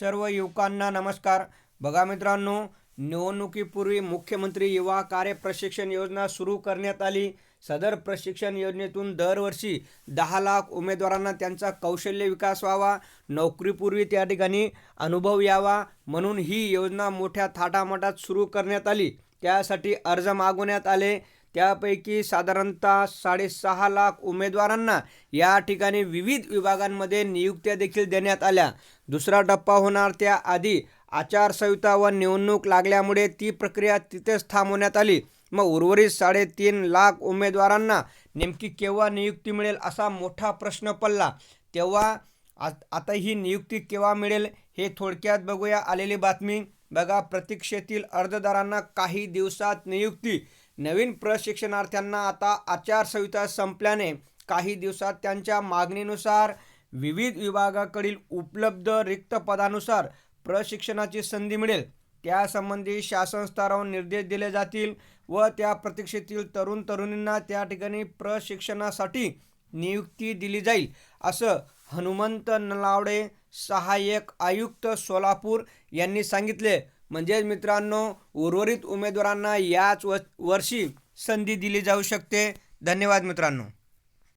सर्व युवकांना नमस्कार. बघा मित्रांनो निवडणुकीपूर्वी मुख्यमंत्री युवा कार्य प्रशिक्षण योजना सुरू करण्यात आली. सदर प्रशिक्षण योजनेतून दरवर्षी दहा लाख उमेदवारांना त्यांचा कौशल्य विकास व्हावा नोकरीपूर्वी त्या ठिकाणी अनुभव यावा म्हणून ही योजना मोठ्या थाटामाटात सुरू करण्यात आली. त्यासाठी अर्ज मागवण्यात आले. त्यापैकी साधारणतः साडेसहा लाख उमेदवारांना या ठिकाणी विविध विभागांमध्ये नियुक्त्या देखील देण्यात आल्या. दुसरा टप्पा होणार त्याआधी आचारसंहिता व निवडणूक लागल्यामुळे ती प्रक्रिया तिथेच थांबवण्यात आली. मग उर्वरित साडेतीन लाख उमेदवारांना नेमकी केव्हा नियुक्ती मिळेल असा मोठा प्रश्न पडला. तेव्हा आता ही नियुक्ती केव्हा मिळेल हे थोडक्यात बघूया आलेली बातमी. बघा प्रतीक्षेतील अर्जदारांना काही दिवसात नियुक्ती नवीन प्रशिक्षणार्थ्यांना आता आचारसंहिता संपल्याने काही दिवसात त्यांच्या मागणीनुसार विविध विभागाकडील उपलब्ध रिक्त पदानुसार प्रशिक्षणाची संधी मिळेल. त्यासंबंधी शासन स्तरावर निर्देश दिले जातील व त्या प्रतीक्षेतील तरुण तरुणींना त्या ठिकाणी प्रशिक्षणासाठी नियुक्ती दिली जाईल असं हनुमंत नलावडे सहाय्यक आयुक्त सोलापूर यांनी सांगितले. म्हणजेच मित्रांनो उर्वरित उमेदवारांना याच व वर्षी संधी दिली जाऊ शकते. धन्यवाद मित्रांनो.